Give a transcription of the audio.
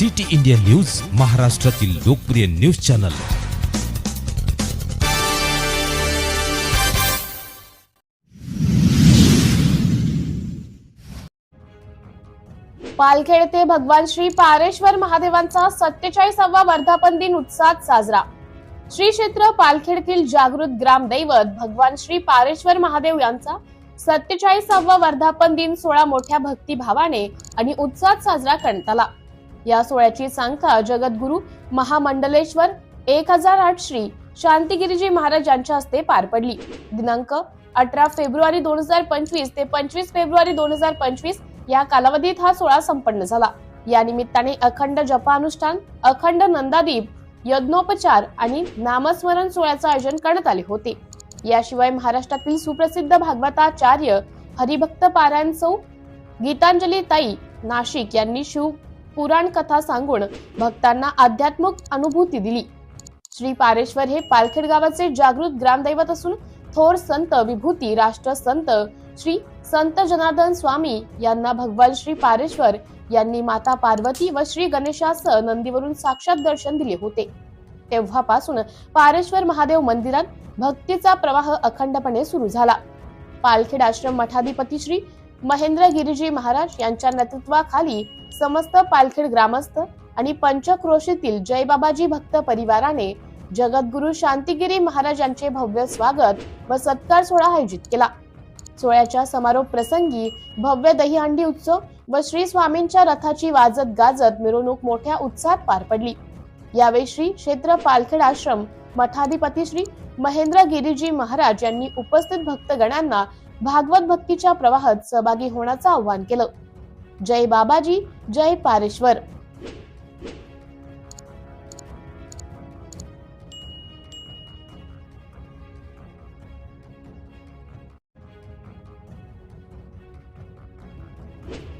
City India news महाराष्ट्रातील लोकप्रिय news channel. Palkhed ते भगवान श्री पारेश्वर महादेवांचा सत्तेचाळीसावा वर्धापन दिन उत्साहात साजरा. श्री क्षेत्र पालखेडतील जागृत ग्रामदैवत भगवान श्री पारेश्वर महादेव यांचा सत्तेचाळीसावा वर्धापन दिन सोहळा मोठ्या भक्तिभावाने आणि उत्साहात साजरा करण्यात आला. या सोहळ्याची सांगता जगद्गुरु महामंडलेश्वर एक हजार आठ श्री शांतिगिरीजी महाराज यांच्या हस्ते पार पडली. दिनांक अठरा फेब्रुवारी दोन हजार पंचवीस ते पंचवीस फेब्रुवारी दोन हजार पंचवीस या कालावधीत हा सोहळा संपन्न झाला. या निमित्ताने अखंड जपानुष्ठान अखंड नंदादीप यज्ञोपचार आणि नामस्मरण सोहळ्याचं आयोजन करण्यात आले होते. याशिवाय महाराष्ट्रातील सुप्रसिद्ध भागवताचार्य हरिभक्त पारायण सौ गीतांजली ताई नाशिक यांनी शिव पुराण कथा सांगून भक्तांना आध्यात्मिक अनुभूती दिली. श्री पारेश्वर हे पालखेड गावाचे जागृत ग्रामदैवत असून थोर संत विभूती राष्ट्र संत श्री संत जनार्दन स्वामी यांना भगवान श्री पारेश्वर यांनी माता पार्वती व श्री गणेशासह नंदीवरून साक्षात दर्शन दिले होते. तेव्हापासून पारेश्वर महादेव मंदिरात भक्तीचा प्रवाह अखंडपणे सुरू झाला. पालखेड आश्रम मठाधिपती श्री महेंद्र गिरीजी महाराज यांच्या नेतृत्वाखाली समस्त पालखेड ग्रामस्थ आणि पंचक्रोशीतील जयबाबाजी भक्त परिवाराने जगद्गुरु शांतिगिरी महाराज यांचे भव्य स्वागत व सत्कार सोहळा आयोजित केला. सोहळ्याच्या समारोप प्रसंगी भव्य दहीहंडी उत्सव व श्री स्वामींच्या रथाची वाजत गाजत मिरवणूक मोठ्या उत्साहात पार पडली. यावेळी श्री क्षेत्र पालखेड आश्रम मठाधिपती श्री महेंद्र गिरीजी महाराज यांनी उपस्थित भक्तगणांना भागवत भक्तीच्या प्रवाहात सहभागी होण्याचं आवाहन केलं. जय बाबाजी जय पारेश्वर. you